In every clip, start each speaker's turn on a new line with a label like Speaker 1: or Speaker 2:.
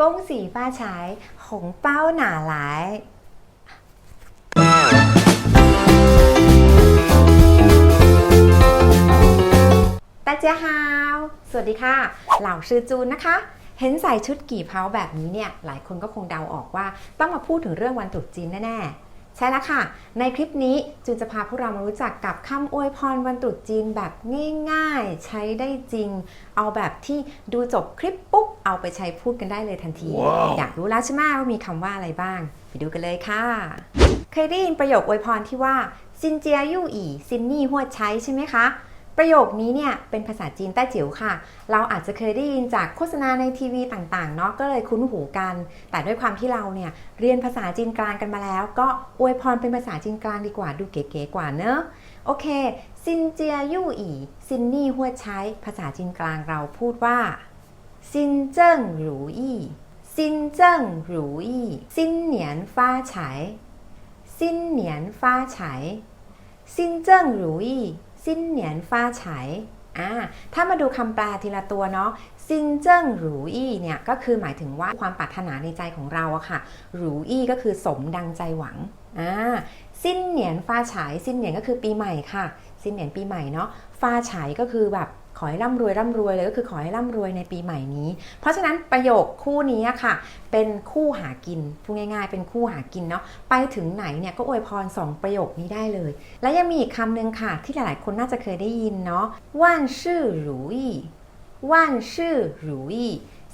Speaker 1: 恭喜发财红包拿来大家好สวัสดีค่ะ เหล่าชื่อจูนนะคะ เห็นใส่ชุดกี่เพาแบบนี้เนี่ย หลายคนก็คงเดาออกว่าต้องมาพูดถึงเรื่องวันตรุษจีนแน่ๆ ใช่แล้วค่ะ ในคลิปนี้จูนจะพาพวกเรามารู้จักกับคำอวยพรวันตรุษจีนแบบง่ายๆ ใช้ได้จริง เอาแบบที่ดูจบคลิปปุ๊บเอาไปใช้พูดกันได้เลยทันที
Speaker 2: ว้าว
Speaker 1: อยากรู้แล้วใช่ไหมว่ามีคำว่าอะไรบ้าง ไปดูกันเลยค่ะ เคยได้ยินประโยคอวยพรที่ว่าซินเจียยู่อีซินนี่หัวใช้ใช่ไหมคะ ประโยคนี้เนี่ยเป็นภาษาจีนแต้จิ๋วค่ะ เราอาจจะเคยได้ยินจากโฆษณาในทีวีต่างๆเนาะก็เลยคุ้นหูกัน แต่ด้วยความที่เราเนี่ยเรียนภาษาจีนกลางกันมาแล้ว ก็อวยพรเป็นภาษาจีนกลางดีกว่าดูเก๋ๆกว่าเนอะโอเคซินเจียยู่อีซินนี่หัวใช้ภาษาจีนกลางเราพูดว่าซินเจิ้งหรูอี้ซินเจิ้งหรูอี้ซินเหนียนฟ้าฉายซินเหนียนฟ้าฉายซินเจิ้งหรูอี้ ซินเหนียนฟ้าฉายอ่าถ้ามาดูคำแปลทีละตัวเนาะซินเจิ้งหรูอี้เนี่ยก็คือหมายถึงว่าความปรารถนาในใจของเราอะค่ะหรูอี้ก็คือสมดังใจหวัง อ่าซินเหนียนฟ้าฉายซินเหนียนก็คือปีใหม่ค่ะซินเหนียนปีใหม่เนาะฟ้าฉายก็คือแบบขอให้ร่ำรวยร่ำรวยเลยก็คือขอให้ร่ำรวยในปีใหม่นี้ เพราะฉะนั้นประโยคคู่นี้ค่ะ เป็นคู่หากินพูดง่าย ๆ เป็นคู่หากินเนาะไปถึงไหนเนี่ยก็อวยพรสองประโยคนี้ได้เลย และยังมีอีกคำหนึ่งค่ะ ที่หลายๆ คนน่าจะเคยได้ยินเนาะว่านชื่อหรูอีว่านชื่อหรูอี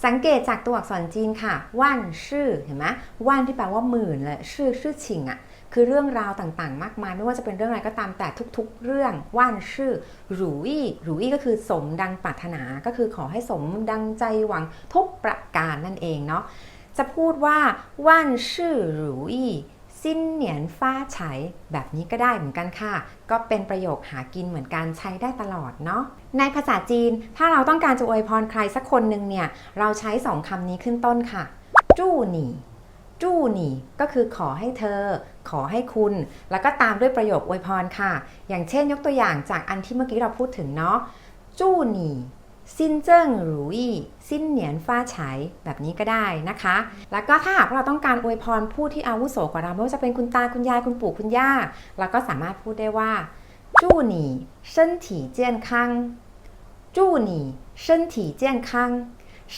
Speaker 1: สังเกตจากตัวอักษรจีนค่ะว่านชื่อเห็นไหมว่านที่แปลว่าหมื่นและชื่อชื่อชิงอะคือเรื่องราวต่างๆ มากมาย ไม่ว่าจะเป็นเรื่องอะไรก็ตามแต่ทุกๆ เรื่องว่านชื่อหรูอี้หรูอี้ก็คือสมดังปรารถนาก็คือขอให้สมดังใจหวังทุกประการนั่นเองเนาะจะพูดว่าว่านชื่อหรูอี้ สิ้นเหนียนฟ้าไฉแบบนี้ก็ได้เหมือนกันค่ะ ก็เป็นประโยคหากินเหมือนกันใช้ได้ตลอดเนาะในภาษาจีน ถ้าเราต้องการจะอวยพรใครสักคนหนึ่งเนี่ย เราใช้สองคำนี้ขึ้นต้นค่ะ จู้หนีจู้หนีก็คือขอให้เธอ ขอให้คุณ แล้วก็ตามด้วยประโยคอวยพรค่ะ อย่างเช่นยกตัวอย่างจากอันที่เมื่อกี้เราพูดถึงเนาะจู้หนี สิ้นเจิ้งหรูยี่สิ้นเหนียนฟ้าฉายแบบนี้ก็ได้นะคะ แล้วก็ถ้าหากเราต้องการอวยพรผู้ที่อาวุโสกว่าเราไม่ว่าจะเป็นคุณตาคุณยายคุณปู่คุณย่าเราก็สามารถพูดได้ว่าจู้หนี่เส้นถี่เจียนคังจู้หนี่เส้นถี่เจียนคัง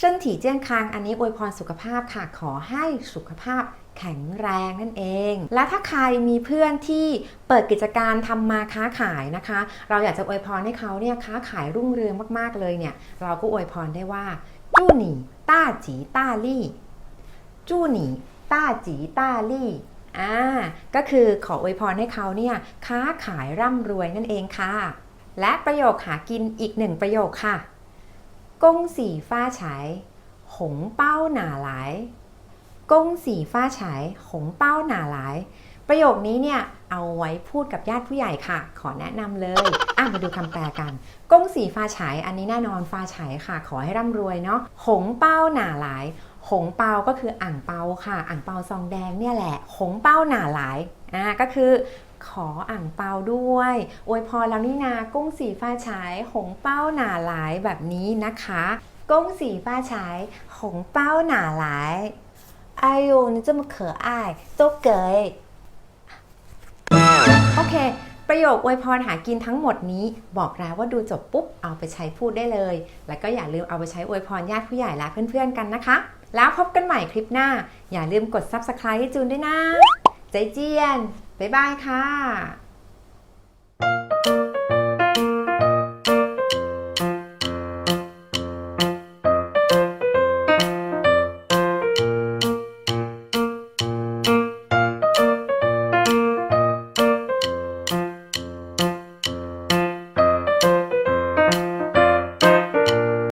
Speaker 1: 身体เจียงคังอันนี้อวยพรสุขภาพค่ะ ขอให้สุขภาพแข็งแรงนั่นเอง และถ้าใครมีเพื่อนที่เปิดกิจการทำมาค้าขายนะคะ เราอยากจะอวยพรให้เขาเนี่ยค้าขายรุ่งเรืองมากๆเลยเนี่ย เราก็อวยพรได้ว่าจู่หนีต้าจีต้าลี่จู่หนีต้าจีต้าลี่อ่าก็คือขออวยพรให้เขาเนี่ยค้าขายร่ำรวยนั่นเองค่ะ และประโยคหากินอีกหนึ่งประโยคค่ะ กงสีฟ้าฉายหงเป้าหนาหลายกงสีฟ้าฉายหงเป้าหนาหลาย ประโยคนี้เนี่ยเอาไว้พูดกับญาติผู้ใหญ่ค่ะ ขอแนะนำเลยอะมาดูคำแปลกันกงสีฟ้าฉาย อันนี้แน่นอนฟ้าฉายค่ะ ขอให้ร่ำรวยเนาะหงเป้าหนาหลาย หงเปาก็คืออ่างเปาค่ะ อ่างเปาซองแดงเนี่ยแหละ หงเป้าหนาหลายอ่าก็คือ ขออ่างเปาด้วยอวยพรแล้วนี่นากุ้งสีฟ้าฉายหงเป้าหนาหลายแบบนี้นะคะกุ้งสีฟ้าฉายหงเป้าหนาหลายไอโยนี่จะมาเขออายโตเกยโอเค ประโยคอวยพรหากินทั้งหมดนี้ บอกแล้วว่าดูจบปุ๊บเอาไปใช้พูดได้เลย แล้วก็อย่าลืมเอาไปใช้อวยพรญาติผู้ใหญ่และเพื่อนๆกันนะคะ แล้วพบกันใหม่คลิปหน้า อย่าลืมกด subscribe ให้จูนด้วยนะ ใจเจียน บ๊ายบายค่ะ